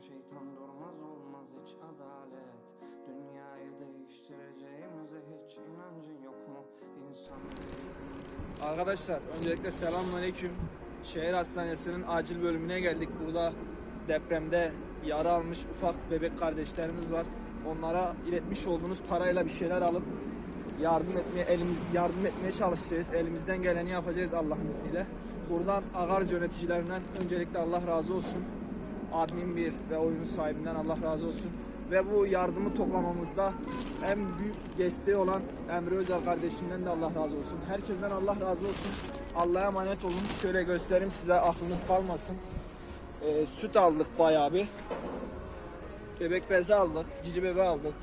şeytan durmaz olmaz hiç adalet Dünyayı değiştireceğimize hiç inancın yok mu? İnsan Arkadaşlar öncelikle selamünaleyküm. Şehir Hastanesi'nin acil bölümüne geldik. Burada depremde yara almış ufak bebek kardeşlerimiz var. Onlara iletmiş olduğunuz parayla bir şeyler alıp yardım etmeye elimiz yardım etmeye çalışacağız. Elimizden geleni yapacağız Allah'ın izniyle. Buradan Agarz yöneticilerinden öncelikle Allah razı olsun. Admin 1 ve oyunun sahibinden Allah razı olsun. Ve bu yardımı toplamamızda en büyük desteği olan Emre Özel kardeşimden de Allah razı olsun. Herkesten Allah razı olsun. Allah'a emanet olun. Şöyle göstereyim size aklınız kalmasın. Ee, süt aldık bayağı bir. Bebek bezi aldık. Cici bebe aldık.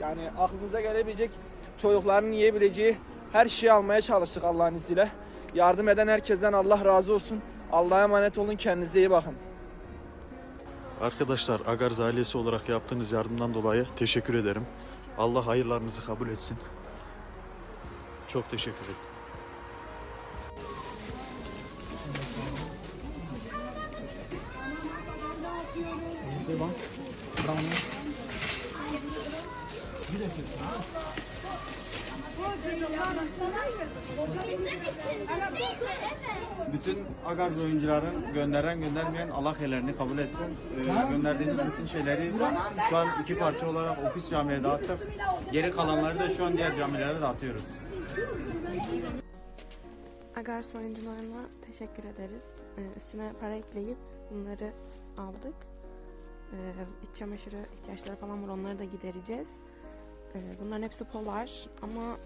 Yani aklınıza gelebilecek çocukların yiyebileceği her şeyi almaya çalıştık Allah'ın izniyle. Yardım eden herkesten Allah razı olsun. Allah'a emanet olun. Kendinize iyi bakın. Arkadaşlar Agarz ailesi olarak yaptığınız yardımdan dolayı teşekkür ederim. Allah hayırlarınızı kabul etsin. Çok teşekkür ederim. Bütün Agarz oyuncuların gönderen göndermeyen hayırlarını kabul etsin. Ee, gönderdiğimiz bütün şeyleri şu an iki parça olarak ofis camiye dağıttık. Geri kalanları da şu an diğer camilere dağıtıyoruz. Agars oyuncularına teşekkür ederiz. Ee, üstüne para ekleyip bunları aldık. Ee, iç çamaşırı ihtiyaçları falan var onları da gidereceğiz. Ee, bunların hepsi polar ama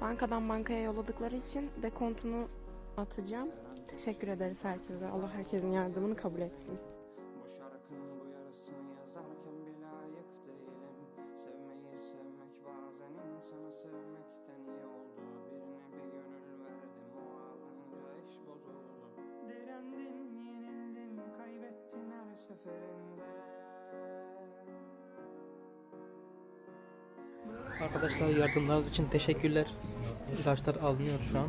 bankadan bankaya yolladıkları için dekontunu atacağım. Teşekkür ederiz herkese. Allah herkesin yardımını kabul etsin. Bu Arkadaşlar yardımlarınız için teşekkürler. İlaçlar alınıyor şu an.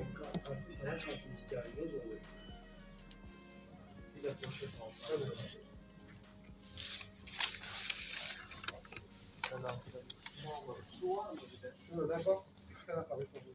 ve kartlı sana karşı ihtiyacınız oluyor. Bir de poşet altına bırakın. Sen altına su var mı bir de? Şöyle bak. Bir tane kahve